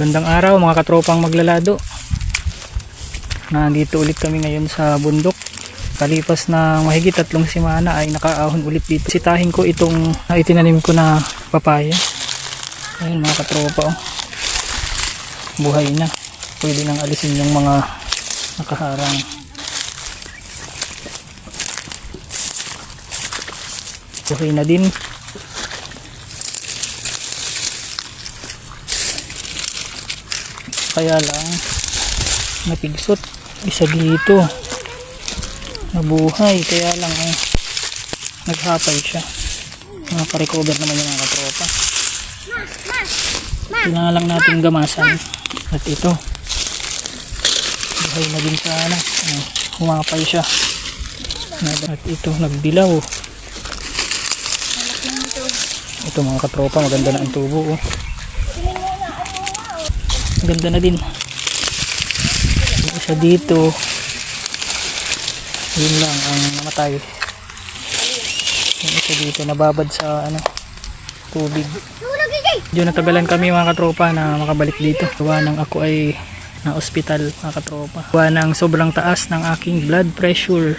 Gandang araw mga katropang maglalado. Nandito ulit kami ngayon sa bundok. Kalipas na mahigit tatlong simana ay nakaahon ulit dito. Sitahin ko itong na itinanim ko na papaya. Ayun mga katropa oh. Buhay na. Pwede nang alisin yung mga nakaharang. Buhay na din. Kaya lang napigsot isa dito. Nabuhay. Kaya lang eh, naghapay siya. Nakaka-recover naman yung mga katropa kailangan lang natin gamasan. At ito. Buhay na din sana eh, humapay siya. At ito nagdilaw ito mga katropa maganda na ang tubo oh. Ganda na din. Isa dito. Yun lang ang namatay. Yung dito nababad sa ano tubig. Diyo natagalan kami mga katropa na makabalik dito. Gawa ng ako ay na ospital mga katropa. Gawa ng sobrang taas ng aking blood pressure.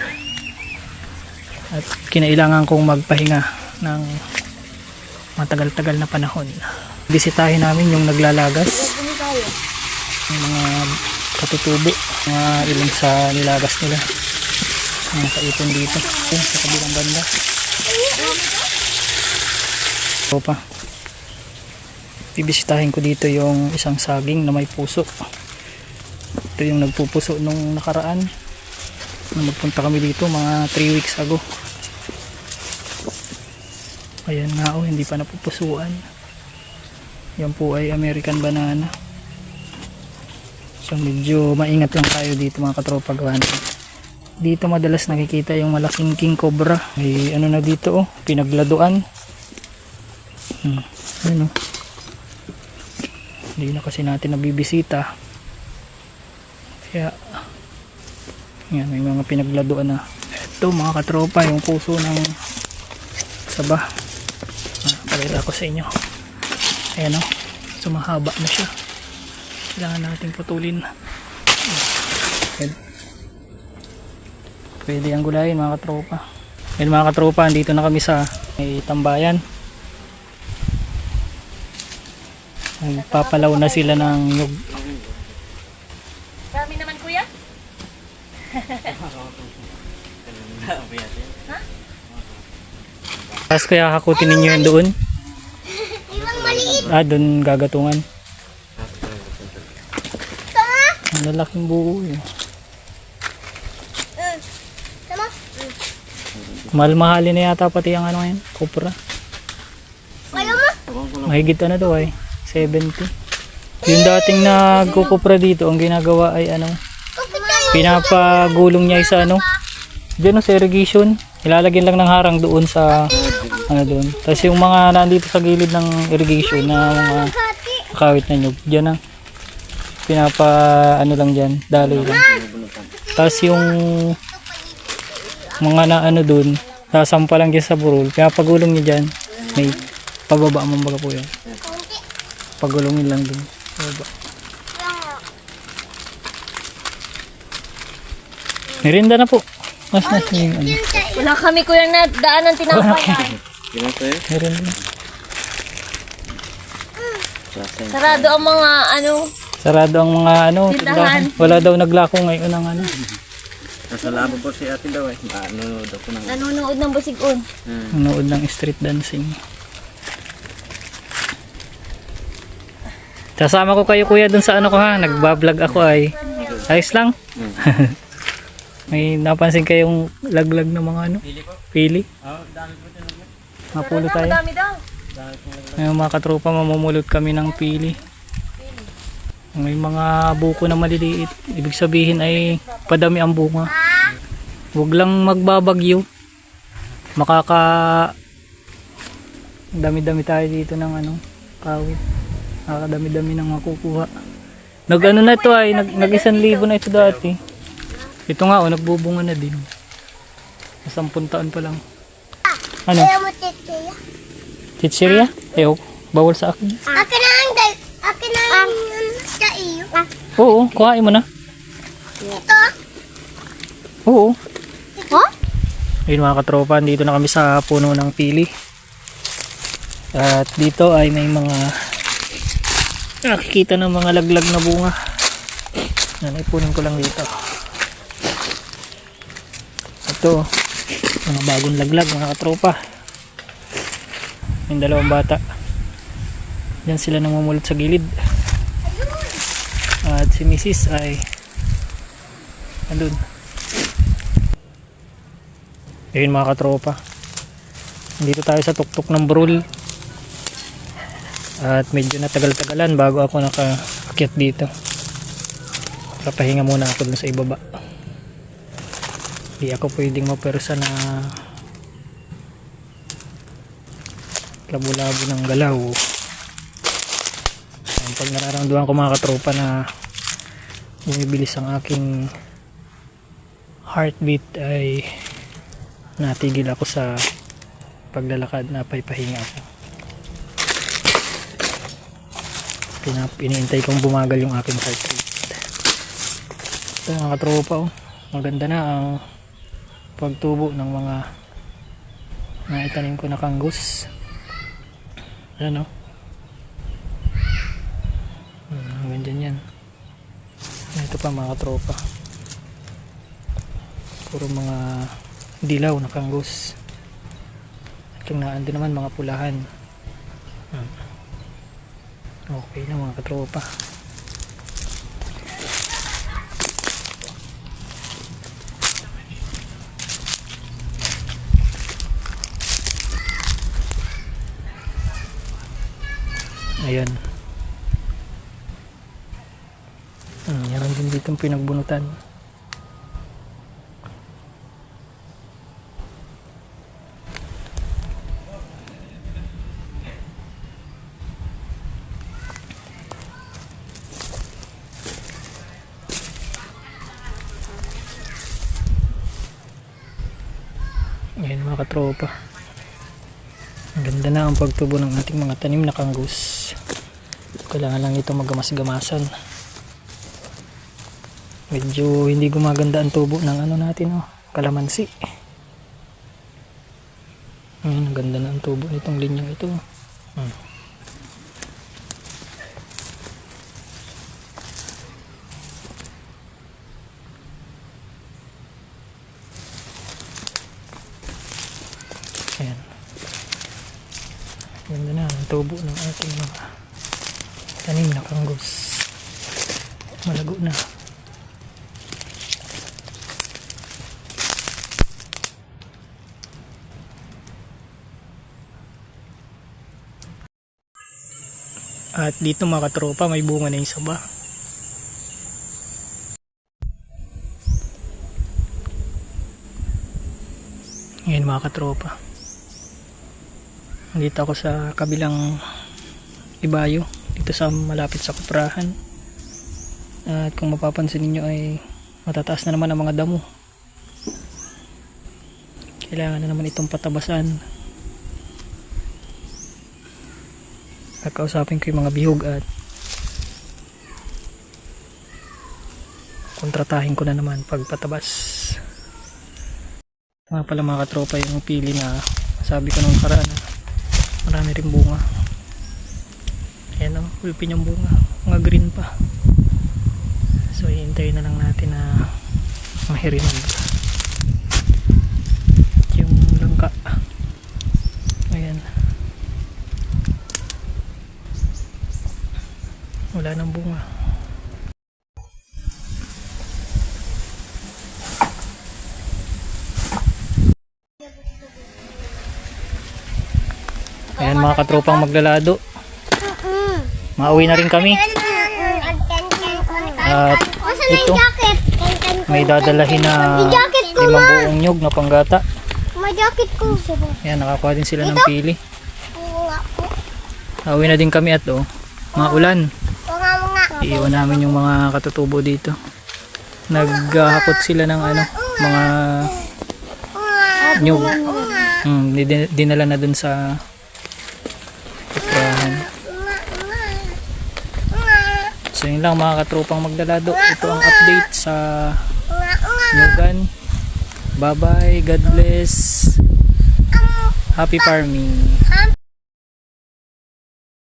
At kinailangan kong magpahinga ng matagal-tagal na panahon. Bisitahin namin yung naglalagas yung mga katutubo mga ilang sa nilagas nila. Mga kaipon dito. Sa kabilang banda. Ito pa. Bibisitahin ko dito yung isang saging na may puso. Ito yung nagpupuso nung nakaraan. Nung magpunta kami dito mga 3 weeks ago. Ayan nga oh hindi pa napupusuan. Yan po ay American banana So medyo maingat lang tayo dito mga katropa gawan. Dito madalas nakikita yung malaking king cobra. May ano na dito oh, pinagladuan. Hmm, ano. Hindi na kasi natin nabibisita. Kaya yan, may mga pinagladuan na. Ito mga katropa, yung puso ng saba. Ah, pakita ko sa inyo. Ayan oh, sumahaba na siya kailangan natin putulin. Pwede, pwede ang gulayin mga katropa. Ngayon mga katropa andito na kami sa may tambayan. Papalaw na sila ng nyug. Dami naman kuya. tapos kaya hakutin ninyo yun doon? Ibang maliit. ah doon gagatungan Tama. ang lalaking buo eh. Mm. Tama. mahal-mahalin na yata pati ang ano ngayon kopra Kaya mo? mahigit ano daw ay 70 yung dating nagkukupra dito ang ginagawa ay ano pinapagulong niya sa ano dyan no, sa irrigation ilalagyan lang ng harang doon sa ano doon tapos yung mga nandito sa gilid ng irrigation na mga kawit na nyug dyan na pinapa ano lang dyan daloy lang. Tapos yung mga na ano doon sasampa lang dyan sa burol pinapagulong niya dyan. May pababa mo baga po yan. Kunti. pagulongin lang doon pababa. Merinda na po. Mas na yung ano. Wala kami kuya na daan ng tinapay. merinda na. Sarado ang mga ano. Sarado ang mga ano Tindahan. wala daw naglako ngayon ng ano Nasa labo po si atin daw eh. Ano daw po ng... Nanonood ng busigon. nanood ng street dancing Kasama ko kayo kuya dun sa ano ko ha, nagbablog ako ay. Ayos lang. May napansin kayong laglag ng mga ano? Pili. Mapulo tayo. Dami daw. Ngayon mga katropa, mamumulot kami ng pili. May mga buko na maliliit. Ibig sabihin ay padami ang bunga. Huwag lang magbabagyo. Makaka dami-dami tayo dito ng ano, kawit. Nakakadami-dami ng makukuha. Nag ano na ito ay, nag, nag isang libo na ito dati. Ito nga, oh, nagbubunga na din. Sampun taon pa lang. Ano? Chichirya? Eh, bawal sa akin. Akin na ang. Akin na ang Oo, kuhain mo na. Ito? Oo. Ha? Ayun mga katropa, dito na kami sa puno ng pili. At dito ay may mga nakikita ng mga laglag na bunga. Yan, ipunin ko lang dito. Ito, mga bagong laglag mga katropa. Yung dalawang bata. Yan sila namumulot sa gilid. At si Mrs. ay andun. Ayun mga katropa. Dito tayo sa tuktok ng brul. At medyo natagal-tagalan bago ako nakaakyat dito. Papahinga muna ako dun sa ibaba. Hindi ako pwedeng mapersa na labo-labo ng galaw. Nararamdaman ko mga katropa na bumibilis ang aking heartbeat ay natigil ako sa paglalakad na paipahinga ako. Pinap iniintay kong bumagal yung aking heart rate. Ito mga katropa oh. Maganda na ang pagtubo ng mga naitanim ko na kangus. Ayan oh. Hmm, hanggang dyan yan. Ito pa mga katropa. Puro mga dilaw na kangus. At yung naandun naman mga pulahan. Hmm. Okay na mga katropa. Ayan. Hmm, meron din dito pinagbunutan. Ayan mga katropa. Ang ganda na ang pagtubo ng ating mga tanim na kanggus. Kailangan lang ito magamas-gamasan. Medyo hindi gumaganda ang tubo ng ano natin oh, kalamansi. Ayan, ganda na ang tubo nitong linyang ito. Hmm. Ayan. Ganda na ang tubo ng ating mga tanim na kanggos. Malago na. At dito mga katropa may bunga na yung saba. Ngayon mga katropa. Dito ako sa kabilang ibayo. Dito sa malapit sa kuprahan. At kung mapapansin ninyo ay matataas na naman ang mga damo. Kailangan na naman itong patabasan. Kakausapin ko yung mga bihog at kontratahin ko na naman pag patabas. Mga pala mga katropa yung pili na sabi ko nung karaan marami rin bunga. Ayan o, ulpin yung bunga. Mga green pa. So, hihintayin na lang natin na mahirinan. Yung langka. Ayan. Wala nang bunga. Ayan mga katropang maglalado. Mauwi na rin kami. At ito, may dadalahin na limang buong nyog na panggata. May jacket ko. Ayan, nakakuha din sila ng pili. Nauwi na din kami at oh, mga ulan. Oo nga, oo nga. Iiwan namin yung mga katutubo dito. Naghahakot sila ng ano, mga. Hmm, din- dinala na dun sa kuprahan. So yun lang mga katropang maglalado. Ito ang update sa. Nugan. Bye bye. God bless. Happy farming.